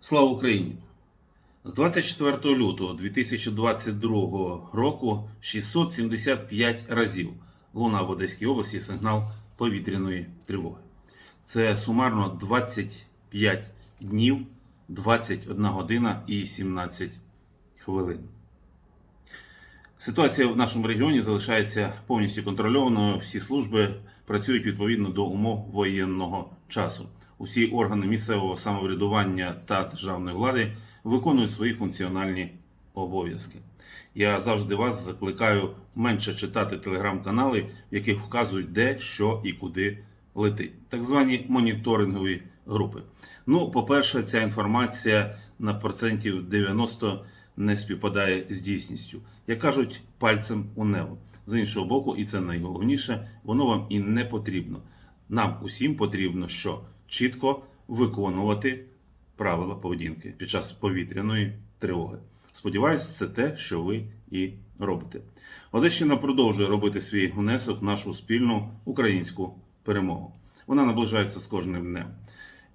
Слава Україні! З 24 лютого 2022 року 675 разів лунав в Одеській області сигнал повітряної тривоги. Це сумарно 25 днів, 21 година і 17 хвилин. Ситуація в нашому регіоні залишається повністю контрольованою. Всі служби працюють відповідно до умов воєнного часу. Усі органи місцевого самоврядування та державної влади виконують свої функціональні обов'язки. Я завжди вас закликаю менше читати телеграм-канали, в яких вказують, де, що і куди летить. Так звані моніторингові групи. Ну, по-перше, ця інформація на процентів 90 не співпадає з дійсністю. Як кажуть, пальцем у небо. З іншого боку, і це найголовніше, воно вам і не потрібно. Нам усім потрібно що чітко виконувати правила поведінки під час повітряної тривоги. Сподіваюсь, це те, що ви і робите. Одещина продовжує робити свій внесок в нашу спільну українську перемогу. Вона наближається з кожним днем.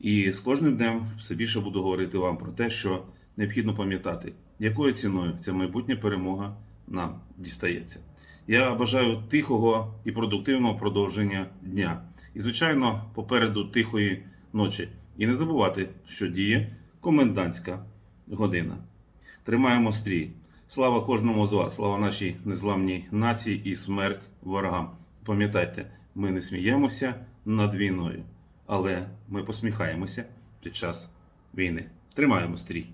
І з кожним днем все більше буду говорити вам про те, що необхідно пам'ятати, якою ціною ця майбутня перемога нам дістається. Я бажаю тихого і продуктивного продовження дня. І, звичайно, попереду тихої ночі. І не забувати, що діє комендантська година. Тримаємо стрій. Слава кожному з вас, слава нашій незламній нації і смерть ворогам. Пам'ятайте, ми не сміємося над війною, але ми посміхаємося під час війни. Тримаємо стрій.